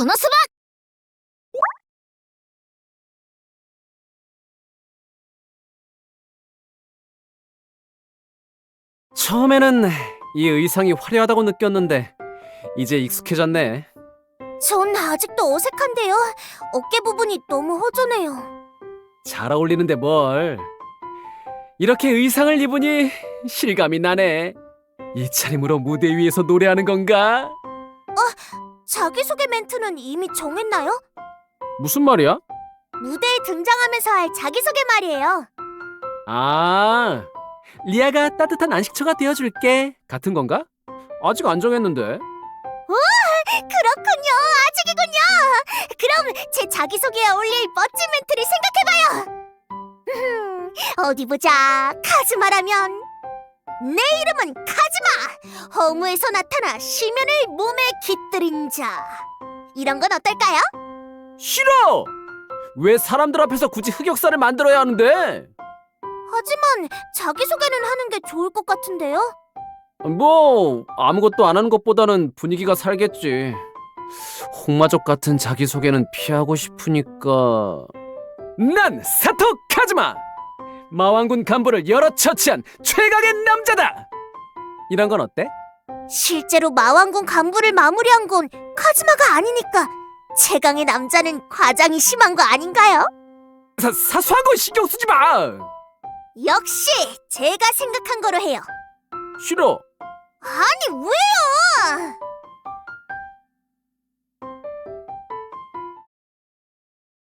このそば 처음에는 이 의상이 화려하다고 느꼈는데 이제 익숙해졌네. 전 아직도 어색한데요. 어깨 부분이 너무 허전해요. 잘 어울리는데 뭘. 이렇게 의상을 입으니 실감이 나네. 이 차림으로 무대 위에서 노래하는 건가? 자기소개 멘트는 이미 정했나요? 무슨 말이야? 무대에 등장하면서 할 자기소개 말이에요. 아, 리아가 따뜻한 안식처가 되어줄게. 같은 건가? 아직 안 정했는데. 그렇군요. 아직이군요. 그럼 제 자기소개에 어울릴 멋진 멘트를 생각해봐요. 음, 어디 보자. 카즈마라면 내 이름은 카즈마. 허무에서 나타나 시면을 몸에 깃들인 자. 이런 건 어떨까요? 싫어! 왜 사람들 앞에서 굳이 흑역사를 만들어야 하는데? 하지만 자기소개는 하는 게 좋을 것 같은데요. 뭐 아무것도 안 하는 것보다는 분위기가 살겠지. 홍마족 같은 자기소개는 피하고 싶으니까. 난 사토 카즈마! 마왕군 간부를 여러 처치한 최강의 남자다! 이런 건 어때? 실제로 마왕군 간부를 마무리한 건 카즈마가 아니니까 최강의 남자는 과장이 심한 거 아닌가요? 사, 사소한 건 신경 쓰지 마! 역시 제가 생각한 거로 해요. 싫어. 아니 왜요?